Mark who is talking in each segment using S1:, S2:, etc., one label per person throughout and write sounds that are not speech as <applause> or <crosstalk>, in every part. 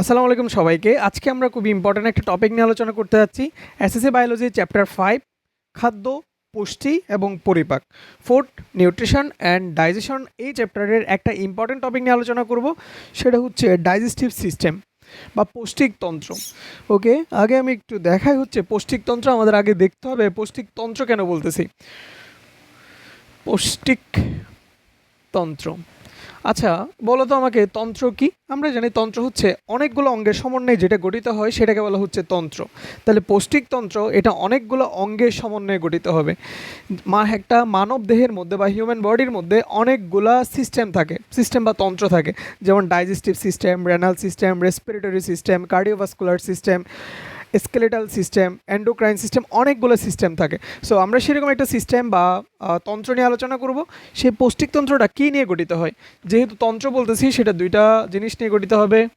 S1: আসসালামু আলাইকুম সবাইকে। আজকে আমরা খুবই ইম্পর্ট্যান্ট একটা টপিক নিয়ে আলোচনা করতে যাচ্ছি। এসএসসি বায়োলজি চ্যাপ্টার ফাইভ খাদ্য, পুষ্টি এবং পরিপাক। ফুড নিউট্রিশন অ্যান্ড ডাইজেশন এই চ্যাপ্টারের একটা ইম্পর্ট্যান্ট টপিক নিয়ে আলোচনা করব। সেটা হচ্ছে ডাইজেস্টিভ সিস্টেম বা পৌষ্টিকতন্ত্র ওকে আগে আমি একটু দেখাই হচ্ছে পৌষ্টিকতন্ত্র আমাদের আগে দেখতে হবে। পৌষ্টিকতন্ত্র কেন বলতেছি? পৌষ্টিকতন্ত্র আচ্ছা বলো তো আমাকে, তন্ত্র কি? আমরা জানি তন্ত্র হচ্ছে অনেকগুলো অঙ্গের সমন্বয়ে যেটা গঠিত হয় সেটাকে বলা হচ্ছে তন্ত্র। তাহলে পৌষ্টিক তন্ত্র, এটা অনেকগুলো অঙ্গের সমন্বয়ে গঠিত হবে। মা, একটা মানব দেহের মধ্যে বা হিউম্যান বডির মধ্যে অনেকগুলা সিস্টেম থাকে। সিস্টেম বা তন্ত্র থাকে। যেমন digestive system renal system respiratory system cardiovascular system skeletal system endocrine system অনেকগুলো সিস্টেম থাকে। সো আমরা সেরকম একটা সিস্টেম বা তন্ত্র নিয়ে আলোচনা করব। সেই পৌষ্টিকতন্ত্রটা কী নিয়ে গঠিত হয়? যেহেতু তন্ত্র বলতেছি, সেটা দুইটা জিনিস নিয়ে গঠিত হবে।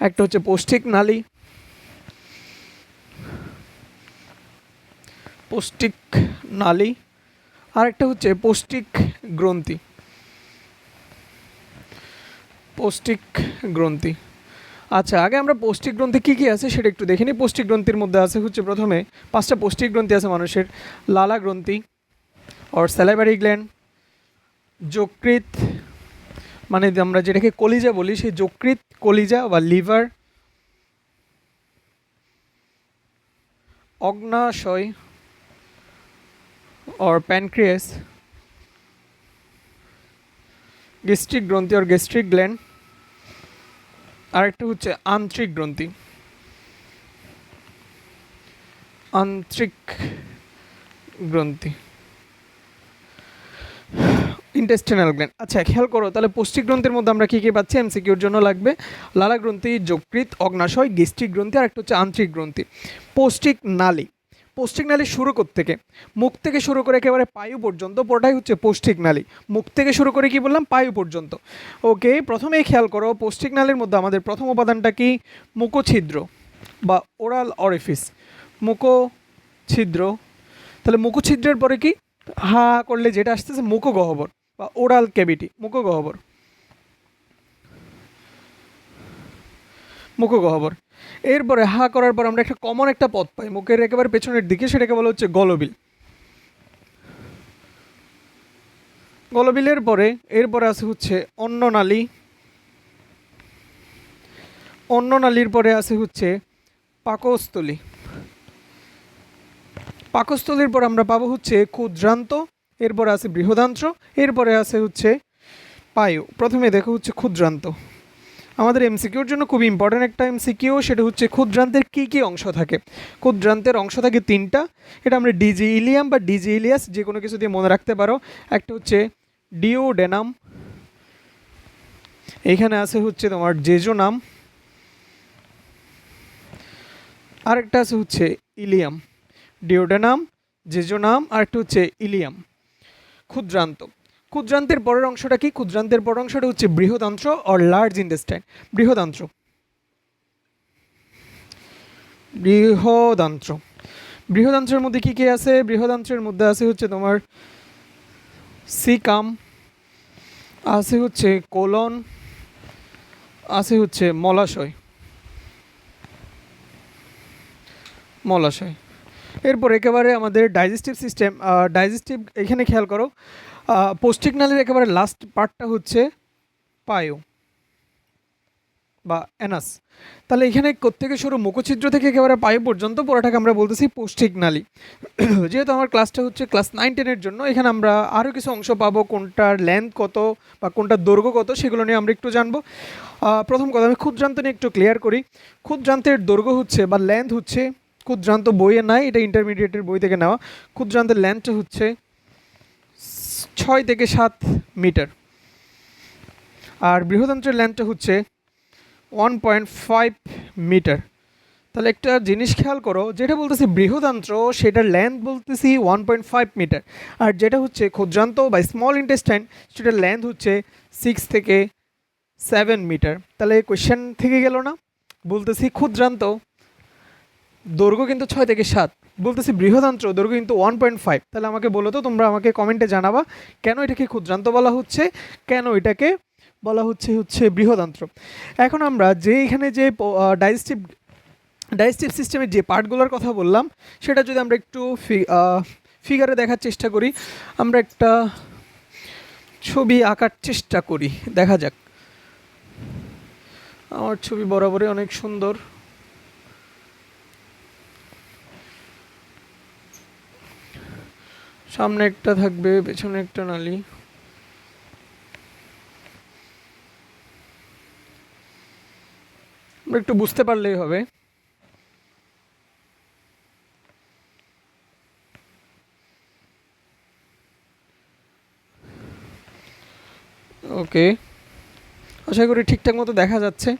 S1: একটা হচ্ছে পৌষ্টিক নালী। পৌষ্টিক নালী। আর একটা হচ্ছে পৌষ্টিক গ্রন্থি। পৌষ্টিক গ্রন্থি। আচ্ছা আগে আমরা পৌষ্টিক গ্রন্থি কী কী আছে সেটা একটু দেখে নিই। পৌষ্টিক গ্রন্থির মধ্যে আছে হচ্ছে প্রথমে পাঁচটা পৌষ্টিক গ্রন্থি আছে মানুষের। লালা গ্রন্থি অর স্যালাইভারি গ্ল্যান্ড যকৃত মানে আমরা যেটাকে কলিজা বলি, সেই যকৃত কলিজা বা লিভার, অগ্নাশয় অর প্যানক্রিয়াস গ্যাস্ট্রিক গ্রন্থি অর গ্যাস্ট্রিক গ্ল্যান্ড আরেকটা হচ্ছে আন্ত্রিক গ্রন্থি। আন্ত্রিক গ্রন্থি। ইন্টেস্টিনাল গ্ল্যান্ড আচ্ছা খেয়াল করো, তাহলে পৌষ্টিক গ্রন্থের মধ্যে আমরা কী কী পাচ্ছি? এমসিকিউর জন্য লাগবে। লালা গ্রন্থি যকৃত অগ্নাশয় গেস্ট্রিক গ্রন্থি আর একটা হচ্ছে আন্ত্রিক গ্রন্থি। পৌষ্টিক নালী। পৌষ্টিক নালী শুরু থেকে। মুখ থেকে শুরু করে একেবারে পায়ু পর্যন্ত, পুরোটাই হচ্ছে পৌষ্টিক নালী মুখ থেকে শুরু করে কি বললাম? পায়ু পর্যন্ত। ওকে, প্রথমেই খেয়াল করো পৌষ্টিক নালীর মধ্যে আমাদের প্রথম উপাদানটা কি? মুখছিদ্র বা ওরাল অরিফিস মুখছিদ্র। তাহলে মুখছিদ্রের পরে কি? হা করলে যেটা আসতেছে, মুখগহ্বর বা ওরাল ক্যাভিটি মুখগহ্বর। মুখগহ্বর এরপরে হা করার পর আমরা একটা কমন একটা পথ পাই। মুখের একেবারে পেছনের দিকে সেটাকে বলা হচ্ছে গলবিল। গলবিলের পরে এরপরে আছে হচ্ছে অন্ননালী। অন্ননালীর পরে আছে হচ্ছে পাকস্থলী। পাকস্থলীর পর আমরা পাবো হচ্ছে ক্ষুদ্রান্ত, এরপরে আছে বৃহদান্ত্র, এরপরে আছে হচ্ছে পায়ু প্রথমে দেখো হচ্ছে ক্ষুদ্রান্ত। আমাদের এমসিকিউর জন্য খুব ইম্পর্ট্যান্ট একটা এমসিকিউ, সেটা হচ্ছে ক্ষুদ্রান্তের কী কী অংশ থাকে। ক্ষুদ্রান্তের অংশ থাকে তিনটা। এটা আমরা ডিজি ইলিয়াম বা ডিজি ইলিয়াস যে কোনো কিছু দিয়ে মনে রাখতে পারো। একটা হচ্ছে ডিওডেনাম এইখানে আছে হচ্ছে তোমার জেজো নাম আরেকটা আছে হচ্ছে ইলিয়াম ডিওডেনাম জেজোনাম আর একটা হচ্ছে ইলিয়াম ক্ষুদ্রান্ত। ক্ষুদ্রান্তের পরের অংশটা কি? ক্ষুদ্রান্তের পরের অংশটা হচ্ছে বৃহদান্ত্র অর লার্জ ইন্টেস্টাইন বৃহদান্ত্র। বৃহদান্ত্র। বৃহদান্ত্রের মধ্যে কি কি আছে? বৃহদান্ত্রের মধ্যে আছে হচ্ছে তোমার সিকাম, আছে হচ্ছে কোলন, আছে হচ্ছে মলাশয়। মলাশয়। এরপর একেবারে আমাদের ডাইজেস্টিভ সিস্টেম ডাইজেস্টিভ এখানে খেয়াল করো পৌষ্টিক নালীর একেবারে লাস্ট পার্টটা হচ্ছে পায়ু বা অ্যানাস তাহলে এখানে কোত্থেকে শুরু, মুখছিদ্র থেকে একেবারে পায়ু পর্যন্ত, পুরোটাকে আমরা বলতেছি পৌষ্টিক নালী <coughs> যেহেতু আমার ক্লাসটা হচ্ছে ক্লাস নাইন টেনের জন্য, এখানে আমরা আরও কিছু অংশ পাবো, কোনটার লেন্থ কত বা কোনটার দৈর্ঘ্য কত, সেগুলো নিয়ে আমরা একটু জানব। প্রথম কথা আমি ক্ষুদ্রান্ত নিয়ে একটু ক্লিয়ার করি। ক্ষুদ্রান্তের দৈর্ঘ্য হচ্ছে বা লেন্থ হচ্ছে ক্ষুদ্রান্ত বইয়ে নাই, এটা ইন্টারমিডিয়েটের বই থেকে নেওয়া। ক্ষুদ্রান্তের লেন্থটা হচ্ছে ছয় থেকে সাত মিটার আর বৃহদান্ত্রের লেন্থটা হচ্ছে ওয়ান পয়েন্ট ফাইভ মিটার তাহলে একটা জিনিস খেয়াল করো, যেটা বলতেছি বৃহদান্ত্র, সেটার লেন্থ বলতেছি ওয়ান পয়েন্ট ফাইভ মিটার আর যেটা হচ্ছে ক্ষুদ্রান্ত বা স্মল ইন্টেস্টাইন সেটার লেন্থ হচ্ছে সিক্স থেকে সেভেন মিটার তাহলে কোয়েশ্চেন থেকে গেল না? বলতেছি ক্ষুদ্রান্ত দৈর্ঘ্য কিন্তু ছয় থেকে সাত। বলতেছি বৃহদান্ত্র, দৈর্ঘ্য কিন্তু ওয়ান পয়েন্ট ফাইভ তাহলে আমাকে বলো তো, তোমরা আমাকে কমেন্টে জানাবা কেন এটাকে ক্ষুদ্রান্ত বলা হচ্ছে, কেন এটাকে বলা হচ্ছে হচ্ছে বৃহদান্ত্র। এখন আমরা যে এখানে যে ডাইজেস্টিভ ডাইজেস্টিভ সিস্টেমের যে পার্টগুলোর কথা বললাম, সেটা যদি আমরা একটু ফি ফিগারে দেখার চেষ্টা করি, আমরা একটা ছবি আঁকার চেষ্টা করি, দেখা যাক। আমার ছবি বরাবরই অনেক সুন্দর। সামনে একটা থাকবে, পেছনে একটা নালি। একটু বুঝতে পারলেই হবে। ওকে। আশা করি ঠিকঠাক মতো দেখা যাচ্ছে।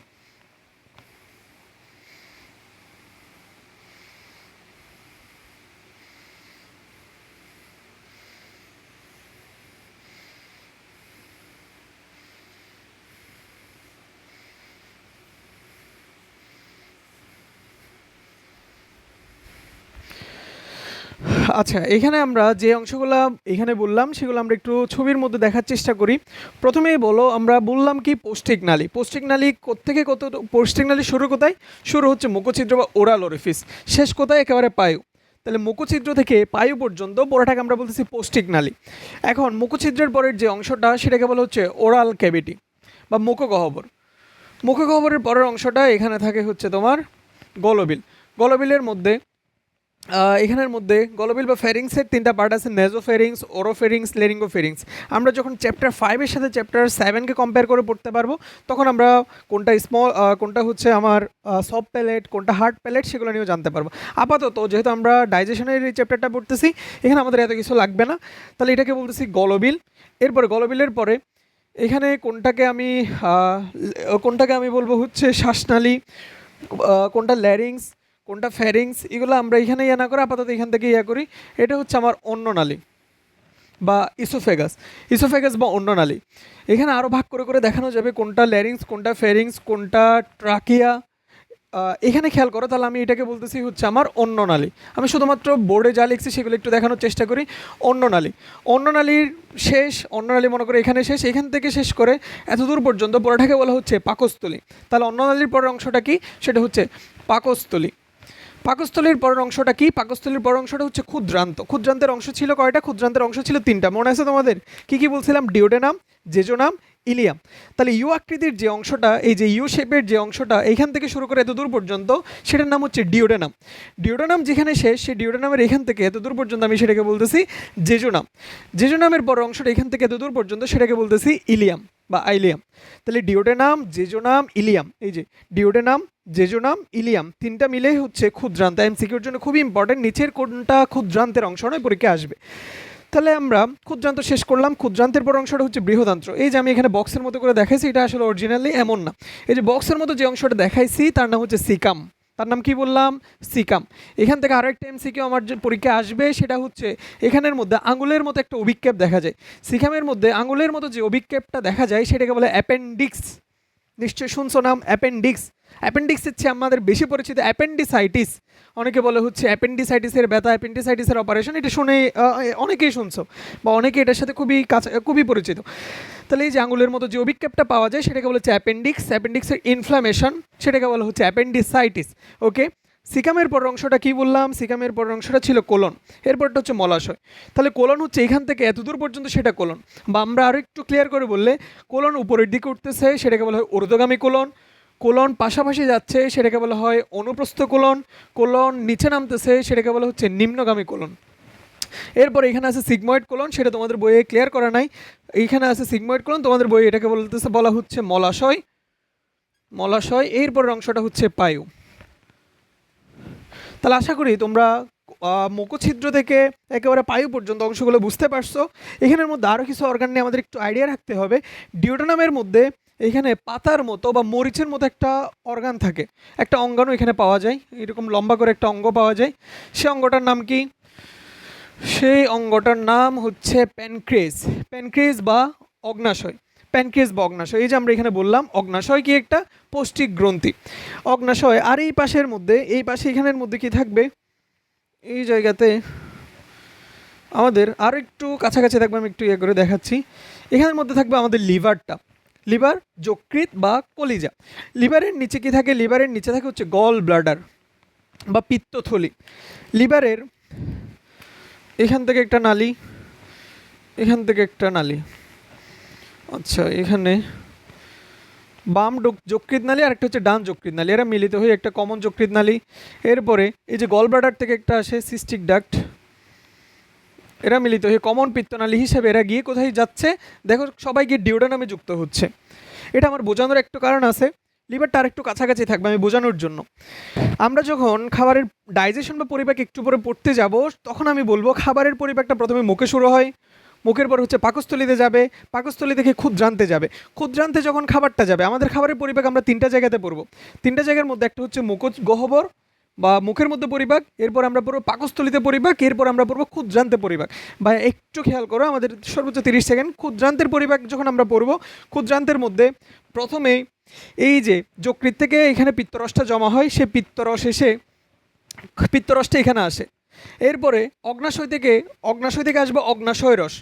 S1: আচ্ছা এখানে আমরা যে অংশগুলো এখানে বললাম, সেগুলো আমরা একটু ছবির মধ্যে দেখার চেষ্টা করি। প্রথমেই বলো, আমরা বললাম কি পৌষ্টিক নালী? পৌষ্টিক নালী থেকে কত, পৌষ্টিক নালী শুরু কোথায়? শুরু হচ্ছে মুখছিদ্র বা ওরাল ওরিফিস শেষ কোথায়? একেবারে পায়ু। তাহলে মুখছিদ্র থেকে পায়ু পর্যন্ত পুরোটাকে আমরা বলতেছি পৌষ্টিক নালী। এখন মুখছিদ্রের পরের যে অংশটা, সেটাকে বলা হচ্ছে ওরাল ক্যাভিটি বা মুখগহ্বর। মুখগহ্বরের পরের অংশটা এখানে থাকে হচ্ছে তোমার গলবিল। গলবিলের মধ্যে এখানের মধ্যে গলবিল বা ফেরিংসের তিনটা পার্ট আছে নেজোফেরিংস ওরোফেরিংস লেরিঙ্গোফেরিংস আমরা যখন চ্যাপ্টার ফাইভের সাথে চ্যাপ্টার সেভেনকে কম্পেয়ার করে পড়তে পারব, তখন আমরা কোনটা স্মল কোনটা হচ্ছে আমার সফট প্যালেট কোনটা হার্ড প্যালেট সেগুলো নিয়েও জানতে পারব। আপাতত যেহেতু আমরা ডাইজেশনের এই চ্যাপ্টারটা পড়তেছি, এখানে আমাদের এত কিছু লাগবে না। তাহলে এটাকে বলতেছি গলবিল। এরপরে গলবিলের পরে এখানে কোনটাকে আমি কোনটাকে আমি বলব হচ্ছে শ্বাসনালী কোনটা ল্যারিংস কোনটা ফ্যারিংস এগুলো আমরা এখানে ইয়ে না করে, আপাতত এখান থেকে ইয়ে করি। এটা হচ্ছে আমার অন্য নালী বা ইসোফেগাস ইসোফেগাস বা অন্য নালী। এখানে আরও ভাগ করে করে দেখানো যাবে কোনটা ল্যারিংস কোনটা ফেরিংস কোনটা ট্রাকিয়া এখানে খেয়াল করো, তাহলে আমি এটাকে বলতেছি হচ্ছে আমার অন্য নালী। আমি শুধুমাত্র বোর্ডে যা লিখছি সেগুলো একটু দেখানোর চেষ্টা করি। অন্য নালী। অন্য নালীর শেষ, অন্য নালী মনে করে এখানে শেষ, এখান থেকে শেষ করে এত দূর পর্যন্ত, পুরোটাকে বলা হচ্ছে পাকস্থলী। তাহলে অন্য নালীর পরের অংশটা কি? সেটা হচ্ছে পাকস্থলী। পাকস্থলীর পরের অংশটা কি? পাকস্থলীর পরের অংশটা হচ্ছে ক্ষুদ্রান্ত। ক্ষুদ্রান্তের অংশ ছিল কয়টা? ক্ষুদ্রান্তের অংশ ছিল তিনটা। মনে আছে তোমাদের? কি কি বলছিলাম? Duodenum, jejunum ileum. তাহলে ইউ আকৃতির যে অংশটা, এই যে ইউ শেপের যে অংশটা, এইখান থেকে শুরু করে এতদূর পর্যন্ত, সেটার নাম হচ্ছে ডিওডেনাম। ডিওডেনাম যেখানে শেষ, সেই ডিওডেনামের এখান থেকে এতদূর পর্যন্ত আমি সেটাকে বলতেছি জেজোনাম। জেজোনামের বড় অংশটা এখান থেকে এতদূর পর্যন্ত সেটাকে বলতেছি ইলিয়াম বা আইলিয়াম। তাহলে ডিওডেনাম, জেজোনাম, ইলিয়াম, এই যে ডিওডেনাম, জেজোনাম, ইলিয়াম, তিনটা মিলে হচ্ছে ক্ষুদ্রান্ত। এমসিকিউর জন্য খুবই ইম্পর্টেন্ট নিচের কোনটা ক্ষুদ্রান্তের অংশ নয়, পরীক্ষায় আসবে। তাহলে আমরা ক্ষুদ্রান্ত শেষ করলাম। ক্ষুদ্রান্তের পর অংশটা হচ্ছে বৃহদান্ত্র। এই যে আমি এখানে বক্সের মতো করে দেখাইছি, এটা আসলে অরিজিনালি এমন না। এই যে বক্সের মতো যে অংশটা দেখাইছি, তার নাম হচ্ছে সিকাম। তার নাম কি বললাম? সিকাম। এখান থেকে আরও একটা এমসিকিউ আমার যে পরীক্ষা আসবে, সেটা হচ্ছে এখানের মধ্যে আঙুলের মতো একটা অভিক্ষেপ দেখা যায়। সিকামের মধ্যে আঙুলের মতো যে অভিক্ষেপটা দেখা যায়, সেটাকে বলে অ্যাপেন্ডিক্স নিশ্চয়ই শুনছো নাম অ্যাপেন্ডিক্স। অ্যাপেন্ডিক্স হচ্ছে আমাদের বেশি পরিচিত অ্যাপেন্ডিসাইটিস, অনেকে বলে হচ্ছে অ্যাপেন্ডিসাইটিসের ব্যথা, অ্যাপেন্ডিসাইটিসের অপারেশন এটা শুনে অনেকেই শুনছো বা অনেকে এটার সাথে খুবই কাছে, খুবই পরিচিত। তাহলে এই যে আঙুলের মতো যে অভিক্ষেপটা পাওয়া যায়, সেটাকে বলা হচ্ছে অ্যাপেন্ডিক্স, অ্যাপেন্ডিক্সের ইনফ্লামেশন সেটাকে বলা হচ্ছে অ্যাপেন্ডিসাইটিস ওকে সিকামের পর অংশটা কি বললাম? সিকামের পর অংশটা ছিল কোলন। এরপরটা হচ্ছে মলাশয়। তাহলে কোলন হচ্ছে এখান থেকে এত দূর পর্যন্ত সেটা কোলন। বা আমরা আরও একটু ক্লিয়ার করে বললে, কোলন উপরের দিকে উঠতেছে, সেটাকে বলা হয় ঊর্ধ্বগামী কোলন। কোলন পাশাপাশি যাচ্ছে, সেটাকে বলা হয় অনুপ্রস্থ কোলন। কোলন নিচে নামতেছে, সেটাকে বলা হচ্ছে নিম্নগামী কোলন। এরপর এখানে আছে সিগময়েড কোলন, সেটা তোমাদের বইয়ে ক্লিয়ার করা নাই। এইখানে আছে সিগময়েড কোলন, তোমাদের বইয়ে এটাকে বলতেছে, বলা হচ্ছে মলাশয়। মলাশয়, এরপরের অংশটা হচ্ছে পায়ু। তাহলে আশা করি তোমরা মুখছিদ্র থেকে একেবারে পায়ু পর্যন্ত অংশগুলো বুঝতে পারছ। এখানের মধ্যে আরও কিছু অর্গান নিয়ে আমাদের একটু আইডিয়া রাখতে হবে। ডিওডোনামের মধ্যে এখানে পাতার মতো বা মরিচের মতো একটা অর্গান থাকে। একটা অঙ্গাণু এখানে পাওয়া যায়। এরকম লম্বা করে একটা অঙ্গ পাওয়া যায়। সে অঙ্গটার নাম কি? সেই অঙ্গটার নাম হচ্ছে প্যানক্রেজ প্যানক্রেজ বা অগ্নাশয়। প্যানক্রেজ বা অগ্নাশয়। এই যে আমরা এখানে বললাম, অগ্নাশয় কি একটা? পৌষ্টিক গ্রন্থি। অগ্নাশয় আর এই পাশের মধ্যে, এই পাশে এখানের মধ্যে কি থাকবে? এই জায়গাতে আমাদের আরও একটু কাছাকাছি থাকবে, আমি একটু ইয়ে করে দেখাচ্ছি। এখানের মধ্যে থাকবে আমাদের লিভারটা। লিভার যকৃত বা কলিজা। লিভারের নিচে কি থাকে? লিভারের নিচে থাকে হচ্ছে গল ব্লাডার বা পিত্তথলি। লিভারের এখান থেকে একটা নালি, এখান থেকে একটা নালি। আচ্ছা এখানে বাম যকৃৎ নালী আর একটা হচ্ছে ডান যকৃৎ নালী। এরা মিলিত হয়ে একটা কমন যকৃৎ নালী। এরপরে এই যে গল ব্লাডার থেকে একটা আসে সিস্টিক ডাক্ট। এরা মিলিত হয়ে কমন পিত্তনালী হিসেবে এরা গিয়ে কোথায় যাচ্ছে? দেখো, সবাই গিয়ে ডিওডানামে যুক্ত হচ্ছে। এটা আমার বোঝানোর একটু কারণ আছে। লিভারটা আর একটু কাছাকাছি থাকবে আমি বোঝানোর জন্য। আমরা যখন খাবারের ডাইজেশন বা পরিপাক একটু পরে পড়তে যাব, তখন আমি বলব খাবারের পরিপাকটা প্রথমে মুখে শুরু হয়। মুখের পর হচ্ছে পাকস্থলিতে যাবে, পাকস্থলী থেকে ক্ষুদ্রান্তে যাবে। ক্ষুদ্রান্তে যখন খাবারটা যাবে, আমাদের খাবারের পরিপাক আমরা তিনটা জায়গাতে পড়ব। তিনটা জায়গার মধ্যে একটা হচ্ছে মুখ গহ্বর বা মুখের মধ্যে পরিপাক, এরপর আমরা পড়ব পাকস্থলিতে পরিপাক, এরপর আমরা পড়ব ক্ষুদ্রান্তে পরিপাক। বা একটু খেয়াল করো, আমাদের সর্বোচ্চ তিরিশ সেকেন্ড। ক্ষুদ্রান্তের পরিপাক যখন আমরা পড়ব, ক্ষুদ্রান্তের মধ্যে প্রথমেই এই যে যকৃত থেকে এখানে পিত্তরসটা জমা হয়, সে পিত্তরস এসে, পিত্তরসটা এখানে আসে। এরপরে অগ্নাশয় থেকে অগ্নাশয় থেকে আসবে অগ্নাশয় রস।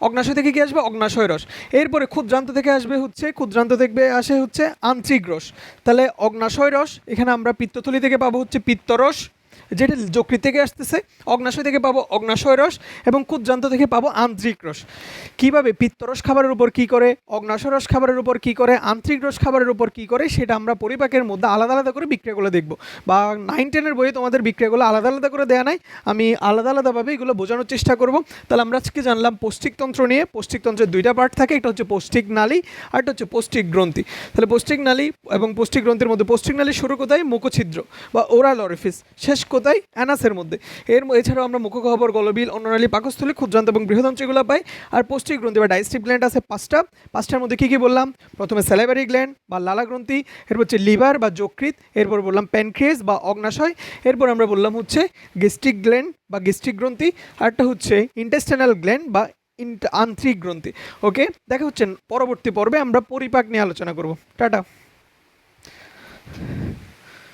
S1: অগ্নাশয় থেকে কি আসবে? অগ্নাশয় রস। এরপরে ক্ষুদ্রান্ত থেকে আসবে হচ্ছে, ক্ষুদ্রান্ত দেখবে আসে হচ্ছে আন্ত্রিক রস। তাহলে অগ্নাশয় রস, এখানে আমরা পিত্তথলি থেকে পাবো হচ্ছে পিত্তরস। যেটা যকৃৎ থেকে আসতেছে, অগ্নাশয় থেকে পাবো অগ্নাশয় রস এবং ক্ষুদ্রান্ত থেকে পাবো আন্ত্রিক রস। কীভাবে পিত্তরস খাবারের উপর কি করে, অগ্নাশয় রস খাবারের উপর কি করে, আন্ত্রিক রস খাবারের উপর কি করে, সেটা আমরা পরিপাকের মধ্যে আলাদা আলাদা করে বিক্রিয়াগুলো দেখব। বা নাইন টেনের বইয়ে তোমাদের বিক্রিয়াগুলো আলাদা আলাদা করে দেওয়া নাই, আমি আলাদা আলাদাভাবে এগুলো বোঝানোর চেষ্টা করব। তাহলে আমরা আজকে জানলাম পৌষ্টিকতন্ত্র নিয়ে। পৌষ্টিকতন্ত্রের দুইটা পার্ট থাকে, একটা হচ্ছে পৌষ্টিক নালী আর একটা হচ্ছে পৌষ্টিক গ্রন্থি। তাহলে পৌষ্টিক নালী এবং পৌষ্টিক গ্রন্থির মধ্যে পৌষ্টিক নালী শুরু কোথায়? মুখছিদ্র বা ওরাল অরিফিস শেষ কোথায়? অ্যানাসের মধ্যে। এর এছাড়াও আমরা মুখগহ্বর গলবিল অন্ননালী পাকস্থলী ক্ষুদ্রান্ত এবং বৃহদঞ্চ এগুলো পাই। আর পৌষ্টিক গ্রন্থি বা ডাইজেস্টিভ গ্ল্যান্ড আছে পাঁচটা। পাঁচটার মধ্যে কী কী বললাম? প্রথমে স্যালাইভারি গ্ল্যান্ড বা লালা গ্রন্থি, এরপর হচ্ছে লিভার বা যকৃত এরপর বললাম প্যানক্রিয়াস বা অগ্নাশয়, এরপর আমরা বললাম হচ্ছে গেস্ট্রিক গ্ল্যান্ড বা গেস্ট্রিক গ্রন্থি আরটা হচ্ছে ইন্টেস্টাইনাল গ্ল্যান্ড বা আন্ত্রিক গ্রন্থি। ওকে? দেখা হচ্ছে পরবর্তী পর্বে আমরা পরিপাক নিয়ে আলোচনা করব। টাটা।